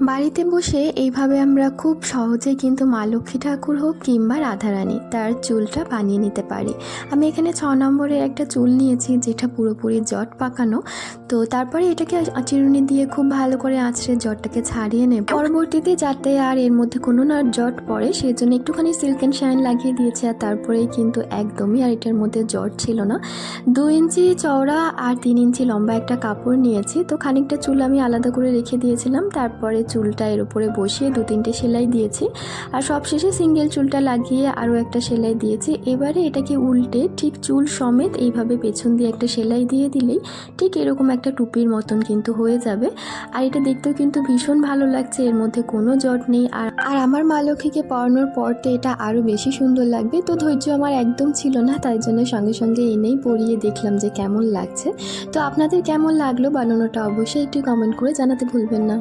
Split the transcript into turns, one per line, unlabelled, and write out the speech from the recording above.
বাড়িতে বসে এইভাবে আমরা খুব সহজে কিন্তু মা লক্ষ্মী ঠাকুর হোক কিংবা রাধারানী তার চুলটা বানিয়ে নিতে পারি। আমি এখানে ছ নম্বরের একটা চুল নিয়েছি যেটা পুরোপুরি জট পাকানো। তো তারপরে এটাকে চিরুনি দিয়ে খুব ভালো করে আঁচড়ে জটটাকে ছাড়িয়ে নেব। পরবর্তীতে যাতে আর এর মধ্যে কোনো না জট পড়ে সেই জন্য একটুখানি সিল্ক অ্যান্ড শাইন লাগিয়ে দিয়েছি আর তারপরেই কিন্তু একদমই আর এটার মধ্যে জট ছিল না। দু ইঞ্চি চওড়া আর তিন ইঞ্চি লম্বা একটা কাপড় নিয়েছি। তো খানিকটা চুল আমি আলাদা করে রেখে দিয়েছিলাম। তারপরে চুলটা এর উপরে বসিয়ে দু তিনটে সেলাই দিয়েছি। আর সবশেষে সিঙ্গেল চুলটা লাগিয়ে আরও একটা সেলাই দিয়েছি। এবারে এটাকে উল্টে ঠিক চুল সমেত এইভাবে পেছন দিয়ে একটা সেলাই দিয়ে দিলেই ঠিক এরকম একটা টুপির মতন কিন্তু হয়ে যাবে। আর এটা দেখতেও কিন্তু ভীষণ ভালো লাগছে, এর মধ্যে কোনো জট নেই। আর আর আমার মা লক্ষ্মীকে পরানোর পর তো এটা আরও বেশি সুন্দর লাগবে। তো ধৈর্য আমার একদম ছিল না, তাই জন্য সঙ্গে সঙ্গে এনেই পরিয়ে দেখলাম যে কেমন লাগছে। তো আপনাদের কেমন লাগল বানানোটা অবশ্যই একটু কমেন্ট করে জানাতে ভুলবেন না।